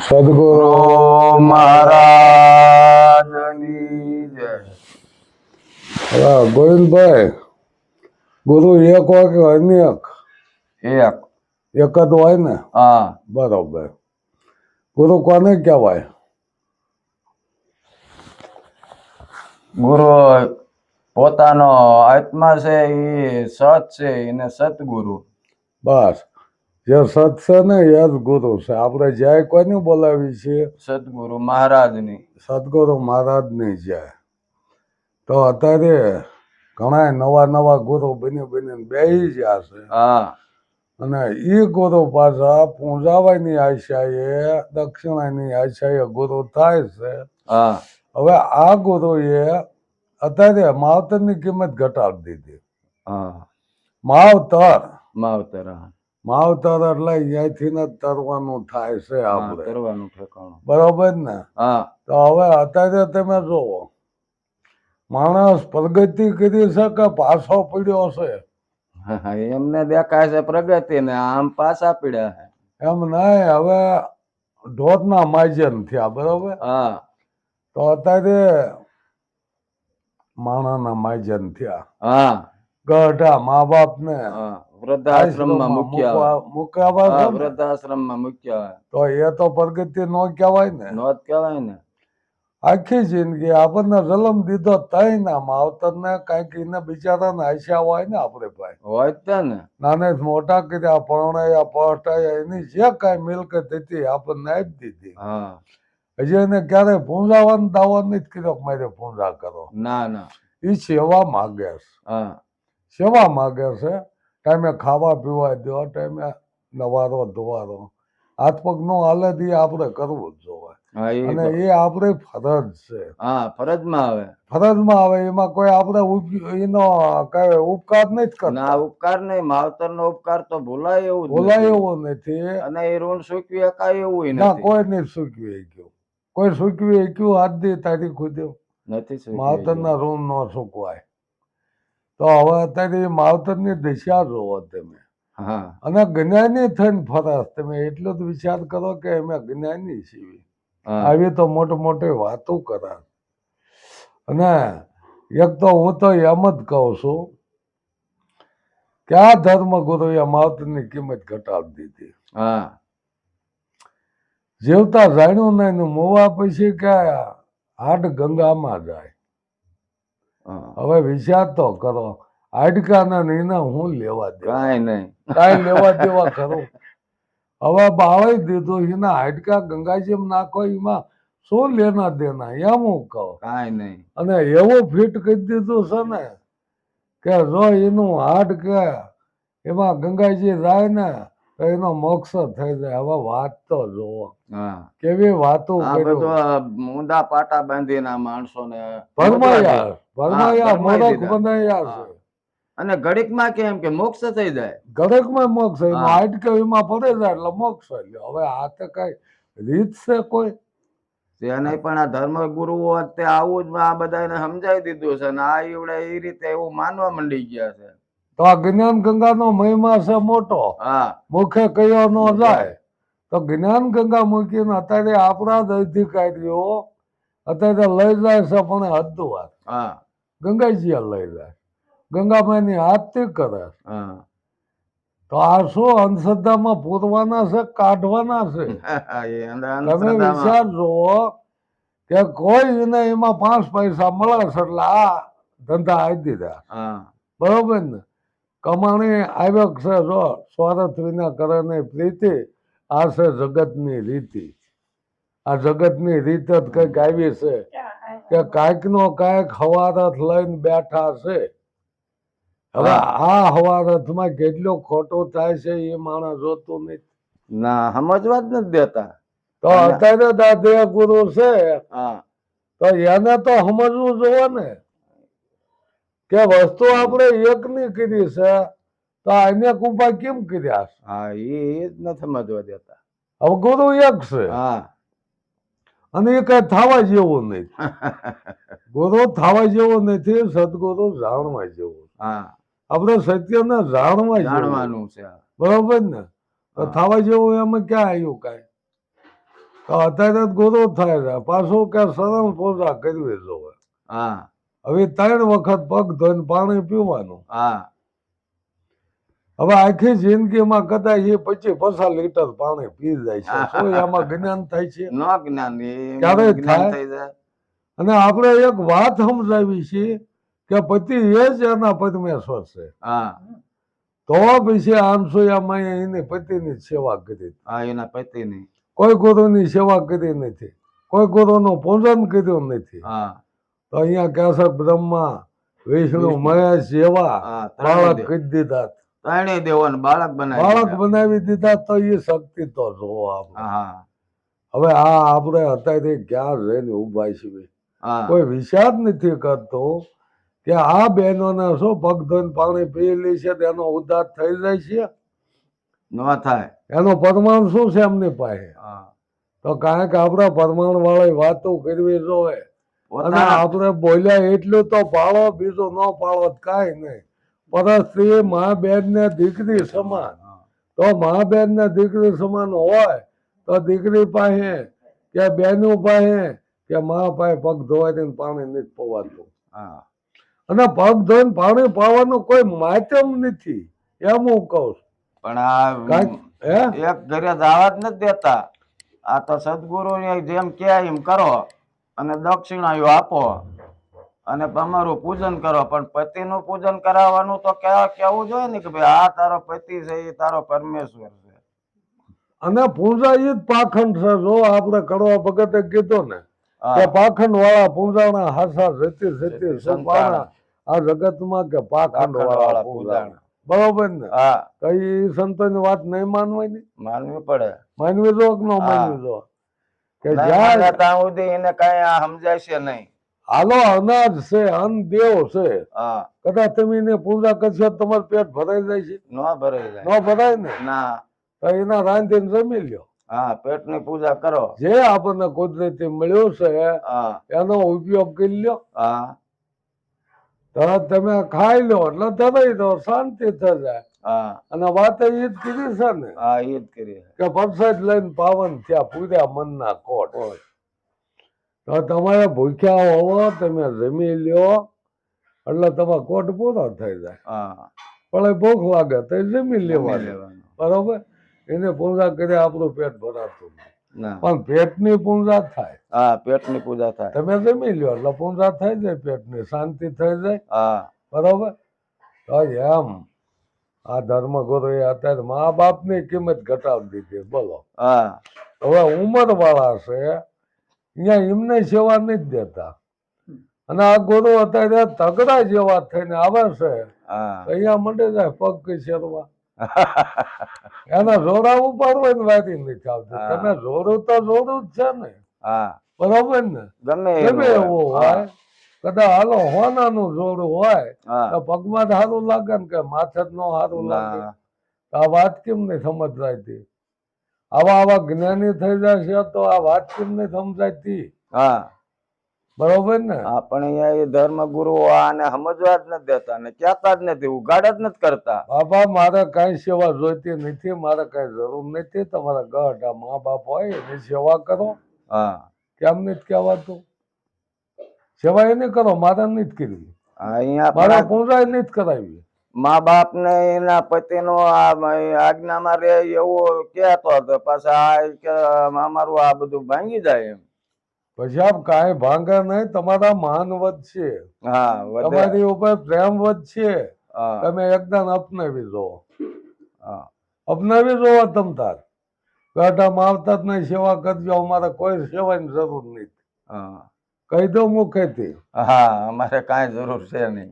સદગુરુ મહારાજની જય. હા ગોવિંદભાઈ ગુરુ એક હોય કે અનેક એક. એક જ હોય ને? હા. બરોબર. ગુરુ કોને કહેવાય? ગુરુ પોતાનો આત્મા છે એ સત છે એને સતગુરુ બસ. જે સત છે ને એ જ ગુરુ છે. આપણે જય કોની બોલાવી છીએ સદગુરુ મહારાજની. સદગુરુ મહારાજની જય. તો અત્યારે ઘણા નવા નવા ગુરુ બની બની બેસી ગયા છે. હા. અને એ ગુરુ પાછા પૂંજાવાની આશાએ દક્ષિણાની આશાએ ગુરુ થાય છે. હા. હવે આ ગુરુએ અત્યારે માવતરની કિંમત ઘટાડી દીધી. હા. માવતર. માવતર હા. માવતર એટલે અહીંયાથી ને જ તરવાનું થાય છે આપણે. કરવાનું ઠેકાણું. બરોબર ને? હા. તો હવે અત્યારે તમે જોવો. માણસ પ્રગતિ કરી શકે પાછો પડ્યો છે? એમને દેખાય છે પ્રગતિ ને આમ પાછા પીડ્યા છે. એમ નહીં હવે ઢોરના માજન થયા બરોબર? હા. તો અત્યારે માણાના માજન થયા. હા. ગઢા મા બાપ ને હા. વૃદ્ધાશ્રમમાં મૂક્યા મૂક્યા હા છે ને. વૃદ્ધાશ્રમમાં મૂક્યા તો એ તો પ્રગતિ નો કહેવાય ને. નોંધ કહેવાય ને. આખી જિંદગી આપણને જલમ દીધો તઈ ના માવતર ને કંઈક એને બિચારાને આશા હોય ને આપણે ભાઈ. હોય ને. નાને મોટા કર્યા પરણાયા પહોંચાયા એની જે કઈ મિલકત હતી આપણને આપી દીધી. હા. હજી એને ક્યારે પૂંજાવાનું દાવાનું જ કર્યો મારે પૂંજા કરો. ના ના. એ સેવા માગે છે. હા. સેવા માગે છે ટાઈમે ખાવા પીવા દો ટાઈમે નવારો ધોવારો. હાથ પગ નો હાલે તો આપણે કરવું જ જોવે. અને એ આપણે ફરજ છે. હા ફરજમાં આવે. ફરજમાં આવે એમાં કોઈ આપણે એનો કઈ ઉપકાર નથી ના કરતા. ઉપકાર નહીં. માવતર નો ઉપકાર તો ભૂલાય એવું ભૂલાય. એવું નથી. અને એ ઋણ સૂકવી શકાય એવું ના કોઈ નહીં સૂકવી ગયું કોઈ સૂકવી ગયું આજ દે તારીખ સુધી નથી માવતરના ઋણ ન સૂકવાય. તો હવે અત્યારે એ માવતરની દિશા જોવો તમે. અને જ્ઞાની થઈને ફરસ તમે એટલો જ વિચાર કરો કે અમે જ્ઞાની છીએ. આવી તો મોટી મોટી વાતો કરા અને એક તો હું તો એમ જ કહું છું કે આ ધર્મગુરુએ માવતરની કિંમત ઘટાડી દીધી. હા. જેવતા જાણ્યું નહીં ને મોવા પછી કે હાડ ગંગામાં જાય. હવે વિચાર તો કરો. હાડકાના નીના હું લેવા દે કાંઈ નહીં. કાંઈ લેવા દેવા કરો હવે બાળી દીધો એના હાડકા ગંગાજીમ નાખો એમાં શું લેના દેના? એમ હું કહું. કાંઈ નહીં. અને એવું ફિટ કરી દીધું છે ને કે જો એનું હાડ કે એમાં ગંગાજી જાય ને તો એનો મોક્ષ થઈ જાય. હવે વાત તો હા કેવી વાતો ઊંધા પાટા બાંધીને માણસોને ભરમાયા ભરમાયા હા. છે. અને ઘડીકમાં કેમ કે મોક્ષ થઈ જાય? ગળકમાં મોક્ષ એનો હા. એમાં પડે જાય એટલે મોક્ષ હવે આ તો કઈ રીત છે કોઈ? તેને પણ આ ધર્મ ગુરુઓ તે આવું જ આ બધાને સમજાવી દીધું છે ને આ એવડે એ રીતે એવું માનવા મંડી ગયા છે. તો આ જ્ઞાન ગંગાનો મહિમા છે મોટો. હા. મુખે કયો ન જાય. તો જ્ઞાન ગંગા મૂકીને અત્યારે આપણા અધિકારીઓ અત્યારે લઈ જાય છે પણ હદ વાત. ગંગાજી લઈ જાય. ગંગામાની આરતી કરે તો આ શું અંધશ્રદ્ધામાં પૂરવાના છે કાઢવાના છે? તમે વિચારજો કે કોઈ ને એમાં પાંચ પૈસા મળે છે એટલે આ ધંધા આવી દીધા. હા. બરોબર ને? કમાણી આવ્યો છે જો સ્વાર્થ વિના કરે નહીં પ્રીતિ આ છે જગતની રીતિ. આ જગતની રીત જ કંઈક આવી છે કે કાંઈક નો કાંઈક હવારથ લઈને બેઠા છે. હવે આ હવારથમાં કેટલો ખોટો થાય છે એ માણસ જોતો નથી. ના સમજવા જ નથી દેતા. તો અત્યારે દાદે ગુરુ છે. તો એને તો સમજવું જોવે ને. કે વસ્તુ આપણે એકની કીધી છે તો અનેક ઉપાય કેમ કર્યા છે? હા એ જ નથી સમજવા દેતા. હવે ગુરુ એક છે. હા. અને એ કઈ થવા જેવો નથી. ગુરુ થવા જેવો નથી સદગુરુ જાણવા જેવો હા. આપણે સત્યને જાણવા જાણવાનું છે. બરોબર ને? થવા જેવું એમાં ક્યાં આવ્યું કાંઈ? તો અત્યારે ગુરુ ગોરો થાય છે. પાછો ક્યાં સરળ પૂજા કરવી જોવે. હા. હવે ત્રણ વખત પગ ધોઈને પાણી પીવાનું. હા. હવે આખી જિંદગીમાં કદાચ એ પચીસ પચાસ લીટર પાણી પી જાય છે. શું એમાં જ્ઞાન થાય છે? ન જ્ઞાન ક્યારે થાય? અને આપણે એક વાત સમજાવી છે કે પતિ એ જ એના પદ્મેશ્વર છે. તો પછી આનસુયામાં એની પતિની સેવા કરી. હા એના પતિની. કોઈ ગુરુની સેવા કરી નથી. કોઈ ગુરુનું પૂજન કર્યું નથી. હા. તો અહીંયા કેસર બ્રહ્મા વિષ્ણુ વિષ્ણુ. મહેશ જેવા બાળક કરી દીધા. ત્રણેય દેવોને બાળક બનાવી બાળક બનાવી દીધા તો એ શક્તિ તો જો હા હવે આ આપણે અત્યારે ક્યાં રહીને ઊભા છીએ? કોઈ વિચાર નથી કરતો કે આ બહેનોને શું પગ ધોઈને પાણી પી લે છે તેનો ઉદ્ધાર થઈ જાય છે? ન થાય. એનો પરમાણ શું છે એમની પાસે? હા. તો કે આપણે પરમાણ વાળી વાતો કરવી જોઈએ. અને આપણે બોલ્યા એટલું તો પાળો બીજું ન પાળો કાંઈ નહીં. પરસ્ત્રી મા બેન ને દીકરી સમાન. તો મા બેન ને દીકરી સમાન હોય તો દીકરી પાસે કે બેનું પાસે કે મા પાસે પગ ધોવાય પાણી નથી પવાતું. હા. અને પગ ધોઈને પાણી પાવાનું કોઈ માધ્યમ નથી. એમ હું કહું પણ આ એક ઘરે દાવા જ નથી દેતા. આ તો સદગુરુ જેમ કે એમ કરો અને દક્ષિણાઓ આપો. અને તમારું પૂજન કરો પણ પતિનું પૂજન કરાવવાનું તો કેવું જોઈએ ને કે ભાઈ આ તારો પતિ છે એ તારો પરમેશ્વર છે? અને પૂંજા એ જ પાખંડ છે. જો આપણે કડવા ભગતે કીધું ને. કે પાખંડ વાળા પૂંજાણા હાસા જતી જતી સંતાણા. આ જગતમાં કે પાખંડ વાળા પૂજાણા. બરોબર ને? હા. કઈ સંતોની વાત નહીં માનવાની માનવી પડે. માનવી જો કે ન માનવી જો કે જ્યાં ત્યાં સુધી એને કઈ આ સમજાય છે નહીં. હાલો અનાજ છે અન્ન દેવ છે. હા. કદાચ તમે એને પૂજા કરશો તમારું પેટ ભરાઈ જાય છે. ન ભરાઈ જાય. ન ભરાય ને? ના. તો એના રાંધીને જમી લ્યો. હા પેટની પૂજા કરો. જે આપણને કુદરતી મળ્યો છે એનો ઉપયોગ કરી લ્યો. હા. તરત તમે ખાઈ લો એટલે ધરાઈ દો શાંતિ થઈ જાય. હા. અને વાત એ જ કીધી છે ને? હા એ જ કરીએ કે પરસાદ લઈને પાવન થયા પૂર્યા મનના કોટ. તો તમારે ભૂખ્યા હોવો તમે જમી લ્યો એટલે તમે કોટ પૂરો થઈ જાય. હા. પણ ભૂખ લાગે તો જમી લેવા લેવાનું. બરોબર? એને પૂજા કરી આપણું પેટ ભરાતું પણ પેટની પૂજા થાય. હા પેટની પૂજા થાય. તમે જમી લ્યો એટલે પૂજા થઈ જાય પેટની શાંતિ થઈ જાય. હા. બરોબર? તો એમ. આ ધર્મગુરુ એ અત્યારે મા બાપની કિંમત ઘટાડી દીધી બોલો. હા. હવે ઉંમર વાળા છે અહીંયા એમને સેવા નથી દેતા. અને આ ગુરુ અત્યારે તગડા જેવા થઈને આવે છે. અહીંયા મંડે જાય પગ કચેરવા એના જોરા ઉપાડવાની વાતી નથી આવતી. તમે જોરું તો જોરું જ છે ને. બરોબર ને? ગમે એવું હોય. કદાચ હાલો હોનાનું જોડું હોય તો પગમાં જ સારું લાગે ને કે માથે નો સારું લાગે. આ વાત કેમ નહીં સમજાતી આવા આવા જ્ઞાની થઈ છે તો આ વાત કેમ નહીં સમજાતી? હા. બરોબર ને? આપણે અહીંયા એ ધર્મ ગુરુ આને સમજવા જ નથી દેતા ને કહેતા જ નથી ઉગાડ જ નથી કરતા. બાબા મારે કઈ સેવા જોઈતી નથી મારે કઈ જરૂર નથી. તમારા ગઢ આ મા બાપ હોય એની સેવા કરો. હા. કેમ નથી કહેવાતું? સેવા એને કરો મારે નથી કરવી. અહીંયા મારે પૂજા નથી કરાવી. મા બાપ ને એના પતિનો આજ્ઞામાં રે એવું કહેતો હતો. પાછા આ અમારું આ બધું ભાંગી જાય એમ. પછી આપ કાંઈ ભાંગે નહીં તમારા માન વધશે હા તમારી ઉપર પ્રેમ હા. તમે એકદમ અપનાવી દો અપનાવી દો તમ તાર માવતા જ નહીં સેવા કરજો અમારે કોઈ સેવાની જરૂર નથી. હા. કહી દો મુખેથી. હા અમારે કાંઈ જરૂર છે નહીં.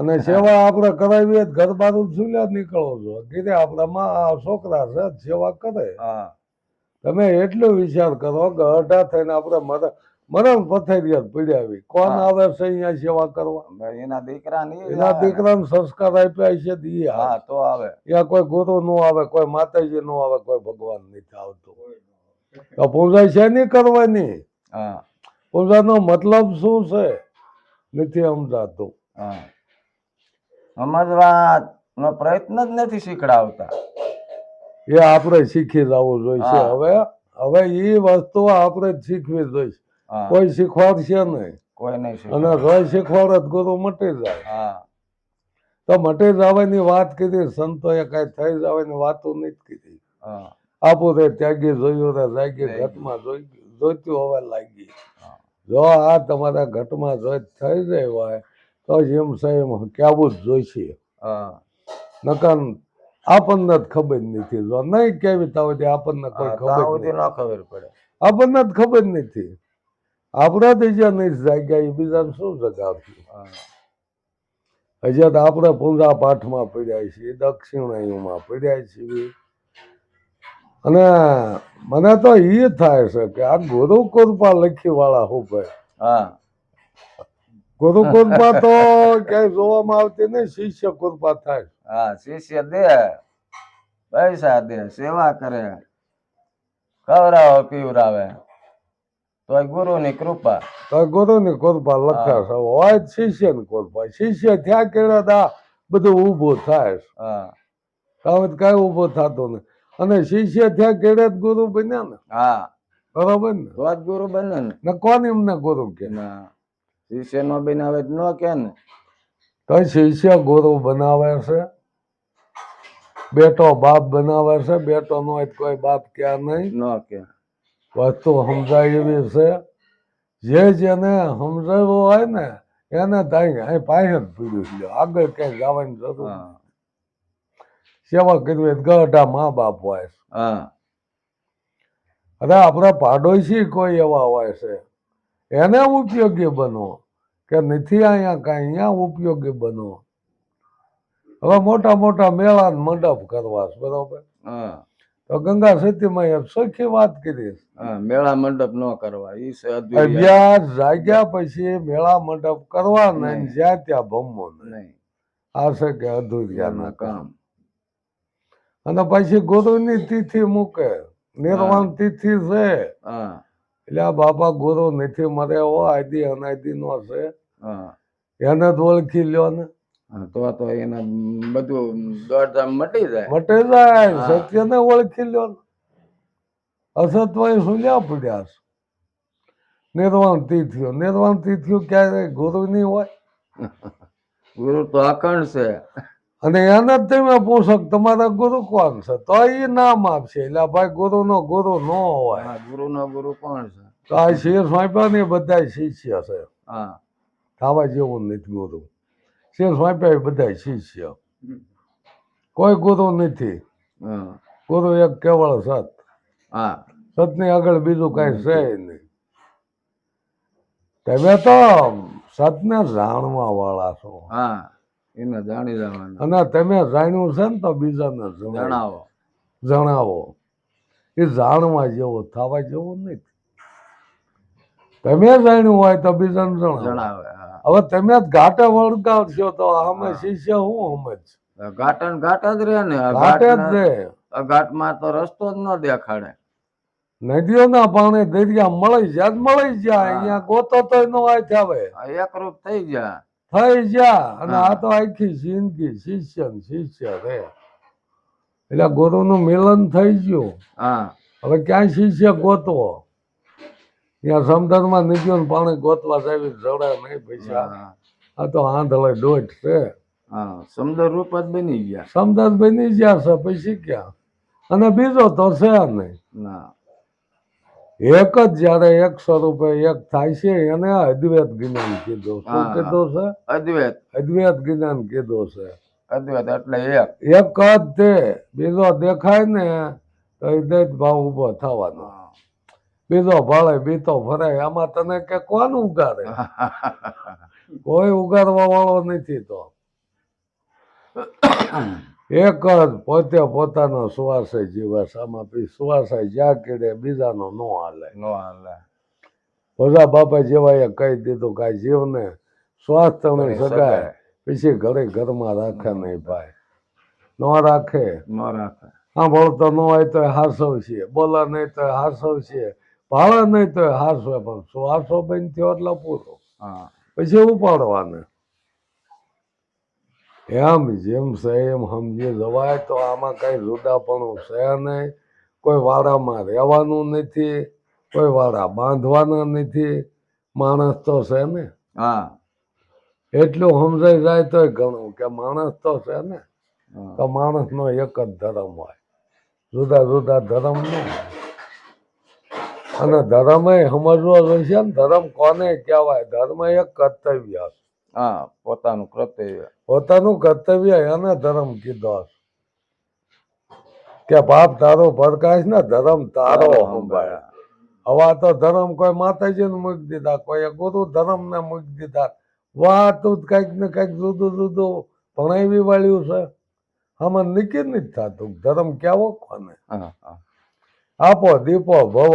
અને સેવા આપણે કરાવીએ ઘર બારું ચૂલ્યા નીકળો છો. કીધે આપણામાં છોકરા છે સેવા કરે. હા. તમે એટલો વિચાર કરો કે અઢા થઈને આપણે મરણ મરણ પથેરિયા પીડાવી કોણ આવે છે અહીંયા સેવા કરવા? એના દીકરા ની એના દીકરાને સંસ્કાર આપ્યા છે દી હા તો આવે. ત્યાં કોઈ ગુરુ નો આવે કોઈ માતાજી નો આવે કોઈ ભગવાન નથી આવતું. તો પૂજા છે નહીં કરવાની? હા. પૂજાનો મતલબ શું છે? નથી સમજાતું. હા. સમજવા નો પ્રયત્ન જ નથી શીખડાવતા. એ આપણે શીખી જવું જોઈશે. હવે હવે એ વસ્તુ આપણે જ શીખવી જોઈશે. કોઈ શીખવાડશે નહીં. કોઈ નહીં અને રોય શીખવાડે ગુરુ મટી જાય. હા. તો મટી જવાની વાત કીધી સંતોએ કઈ થઈ જવાની વાતો નહીં કીધી. આપો રે ત્યાગી જોયું રે જાગી. ઘટમાં જોઈ જોઈતું હવે લાગી. જો આ તમારા ઘટમાં જોઈ થઈ જાય હોય એમ કહેવું જ જોઈશે. નકર આપણને જ ખબર નથી. જો નહીં કેવી તો આપણને કોઈ ખબર જ ન ખબર પડે. આપણને જ ખબર નથી. આપણા તો જ્યાં નહીં જાગ્યા એ બીજાને શું જગાવતી હજા હજી તો આપણે પૂજા પાઠમાં પડ્યા છીએ દક્ષિણાયુમાં પડ્યા છીએ. અને મને તો એ થાય છે કે આ ગુરુ કૃપા લખી વાળા હું ભાઈ હા. ગુરુ કૃપા તો ક્યાંય જોવામાં આવતી નહીં શિષ્ય કૃપા થાય. હા શિષ્ય દે. પૈસા દે સેવા કરે. ખવડાવે પીવરાવે તો ગુરુ ની કૃપા. તો ગુરુની કૃપા લખ્યા છે. હોય શિષ્યની કૃપા શિષ્ય ત્યાં કેળા તા બધું ઊભું થાય હા. તો કઈ ઊભું થતો નહીં. અને શિષ્ય ત્યાં કેળે ગુરુ બન્યા ને. હા. બરોબર ને? ગુરુ બન્યા ને કોને એમને ગુરુ કે? ના. શિષ્ય નો બનાવે ન કે ને. તો શિષ્ય ગુરુ બનાવે છે. બેટો બાપ બનાવે છે. બેટો નો કોઈ બાપ ક્યાં નહીં. ન કે. વસ્તુ સમજાય એવી છે. જે જેને સમજાવ્યું હોય ને એને તાઈ અહીં પાસે જ પીડ્યું છે. આગળ ક્યાંય જવાની જરૂર. સેવા કરવી ગઢા મા બાપ હોય અરે આપણા પાડોશી કોઈ એવા હોય છે. એને ઉપયોગી બનો કે નથી અહીંયા કાંઈ અહીંયા ઉપયોગી બનો. હવે મોટા મોટા મેળા મંડપ કરવા છે બરોબર તો ગંગા સતીમાં એક સખી વાત કરી. મેળા મંડપ ન કરવા એ અભ્યાસ જાગ્યા પછી મેળા મંડપ કરવા નહીં. જ્યાં ત્યાં ભમવો નહીં. આ છે કે અધૂરિયાના કામ. અને પછી ગુરુની તિથિ મૂકે નિર્વાણ તિથિ છે. હા. એટલે આ બાપા ગુરુ નથી મરે હો આદિ અનાદિ નો છે એને જ ઓળખી લ્યો ને. તો તો એના બધું દોડધામ મટી જાય. મટી જાય. સત્યને ઓળખી લ્યો ને. અસત્વ સુલ્યા પડ્યા છે. નિર્વાણ તિથિઓ નિર્વાણ તિથિઓ ક્યારે ગુરુની હોય. ગુરુ તો અખંડ છે. અને એને જ તમે પોષક તમારા ગુરુ કોણ છે? તો એ નામ આપશે. એટલે ભાઈ ગુરુ નો ગુરુ ન હોય. ગુરુ નો ગુરુ કોણ છે? તો આ શિર સ્વામ્યા ને બધા શિષ્ય છે. હા. થવા જેવું નથી ગુરુ. શિર સ્વામ્યા બધા શિષ્ય. કોઈ ગુરુ નથી. હા. ગુરુ એક કેવળ સત. હા. સતની આગળ બીજું કઈ છે નહીં. તમે તો સતને જાણવા વાળા છો. હા. એને જાણી જવાનું અને તમે જાણ્યું છે ને તો બીજાને જણાવો. જણાવો. એ જાણવા જેવો થવા જેવો નથી. તમે જાણ્યું હોય તો બીજાને જણાવે. હવે તમે જ ઘાટે વળગાવશો તો આમે શિષ્ય હું સમજ ઘાટ ઘાટ જ રહે ને આ ઘાટે જ રહે. ઘાટમાં તો રસ્તો જ ન દેખાડે. નદીઓના પાણી દરિયા મળી જાય મળી જાય અહીંયા ગોતો તો નો હોય આવે એકરૂપ થઈ ગયા થઈ જા અને આ તો આખી જિંદગી શિષ્ય ને શિષ્ય રે. એટલે ગુરુનું મિલન થઈ ગયું. હા. હવે ક્યાંય શિષ્ય ગોતવો? ત્યાં સમુદ્રમાં નીકળ્યો ને પાણી ગોતવા જાવી જડે નહીં પૈસા. આ તો આંધળે દોઢ છે. હા. સમદર રૂપ જ બની ગયા. સમુદ્ર બની ગયા છે પછી ક્યાં? અને બીજો તો છે નહીં. ના. એક જ જયારે એક સ્વરૂપે એક થાય છે એને અદ્વૈત જ્ઞાન કીધું. શું કીધું છે? અદ્વૈત. અદ્વૈત જ્ઞાન કીધું છે. અદ્વૈત એટલે એક. એક જ તે. બીજો દેખાય ને તો એ દૈત ભાવ ઊભો થવાનો. બીજો ભળે બીતો ફરે આમાં તને કે કોણ ઉગાડે? કોઈ ઉગાડવા વાળો નથી તો. એક જ પોતે પોતાનો સુવાસે જીવે છે. આમાં પછી સુવાસે જ્યાં કીડે બીજાનો નો હાલે. નો હાલે. બધા બાપા જેવાએ કહી દીધું કે જીવને શ્વાસ તમે સગાય. પછી ઘરે ઘરમાં રાખે નહીં ભાઈ. ન રાખે. ન રાખે. સાંભળતો ન હોય તો હાસવ છે બોલા નહીં તો હાસવ છે ભાળે નહીં તો હાસવે પણ શ્વાસો બંધ થયો એટલે પૂરો. હા. પછી ઉપાડવાને. એમ જેમ છે એમ સમજી. જવાય તો આમાં કઈ જુદાપણું છે નહીં. કોઈ વાડામાં રહેવાનું નથી કોઈ વાડા બાંધવાના નથી. માણસ તો છે ને. હા. એટલું સમજાઈ જાય તો ઘણું કે માણસ તો છે ને. તો માણસનો એક જ ધર્મ હોય. જુદા જુદા ધર્મ નો અને ધર્મ એ સમજવો જોઈશે ને ધર્મ કોને કહેવાય? ધર્મ એક કર્તવ્ય છે. હા પોતાનું કર્તવ્ય. પોતાનું કર્તવ્ય એને ધર્મ કીધો કે બાપ તારો ભરકાશ ને ધર્મ તારો સંભાળ્યા હવા તો ધર્મ કોઈ માતાજીને મૂકી દીધા કોઈ ગુરુ ધર્મ ને મૂકી દીધા. વાતું જ કંઈક ને કંઈક જુદું જુદું ભણાવી વાળ્યું છે. આમાં નિકી નથી થતું. ધર્મ કેવો કોને આપો દીપો ભવ.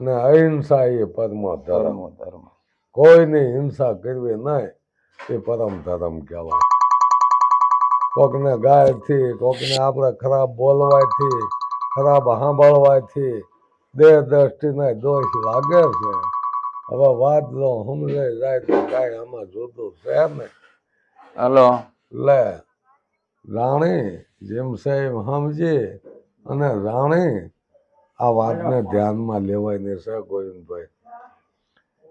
ને અહિંસા એ પરમો ધર્મ. ધર્મ. કોઈની હિંસા કરવી નહીં એ પરમ ધર્મ કહેવાય. કોકને ગાયથી કોકને આપણે ખરાબ બોલવાથી ખરાબ સાંભળવાથી દેહ દ્રષ્ટિને દોષ લાગે છે. હવે વાત જો હમલે જાય તો કાંઈ આમાં જોતું છે ને. હલો. લે રાણી જેમ સાહેબ સમજી અને રાણી આ વાતને ધ્યાનમાં લેવાય નહીં સર ગોવિંદભાઈ.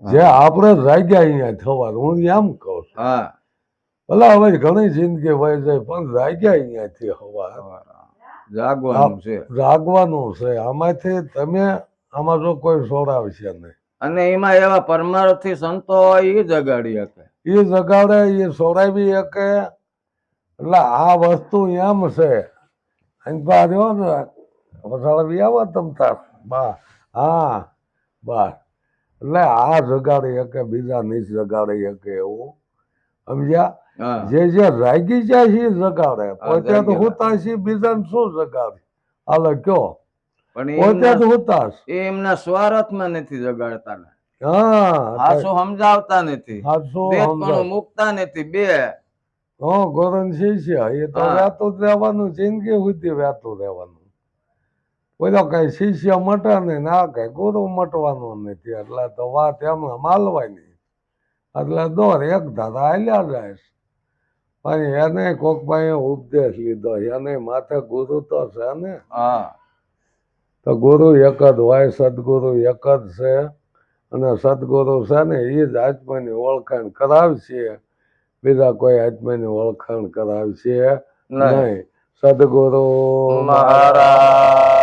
જે આપણે જાગ્યા અહીંયા થવા હું એમ કહું છું. હા. ભલે હવે ઘણી જિંદગી વહી જાય પણ જાગ્યા અહીંયાથી હવા જાગવાનું છે. જાગવાનું છે. આમાંથી તમે આમાં જો કોઈ સોડાવશે નહીં. અને એમાં એવા પરમાર્થી સંતો હોય એ જગાડી શકે એ જગાડે એ સોરાવી શકે એટલે આ વસ્તુ એમ છે. અહીં પા રહ્યો ને વસાડવી આવો તમતા બા હા બસ એટલે આ જગાડી શકે બીજા નહીં જગાડી શકે એવું. સમજ્યા? જે જે રાગી જાય છે રગાડે પોતે તો હોતા છે બીજાને શું જગાડે? હાલે કયો પણ પોતે તો હોતા એ એમના સ્વાર્થમાં નથી હા હાસુ સમજાવતા નથી. મૂકતા નથી બે. હા ગોરન છે. એ તો. વ્યાતું રહેવાનું જિંદગી સુધી વ્યાતું રહેવાનું. બોલો કઈ શિષ્ય મટે નહીં ના કઈ ગુરુ મટવાનો નથી એટલે તો વાત એમને માલવાની એટલે દોર એક ધારા હાલ્યા જાય. પણ એને કોક ભાઈ ઉપદેશ લીધો. એને માથે ગુરુ તો છે ને? હા. તો ગુરુ એક જ હોય સદગુરુ એક જ છે. અને સદગુરુ છે ને એ જ આત્માની ઓળખાણ કરાવશે. બીજા કોઈ આત્માની ઓળખાણ કરાવશે નહીં. નહીં. સદગુરુ મહારાજ.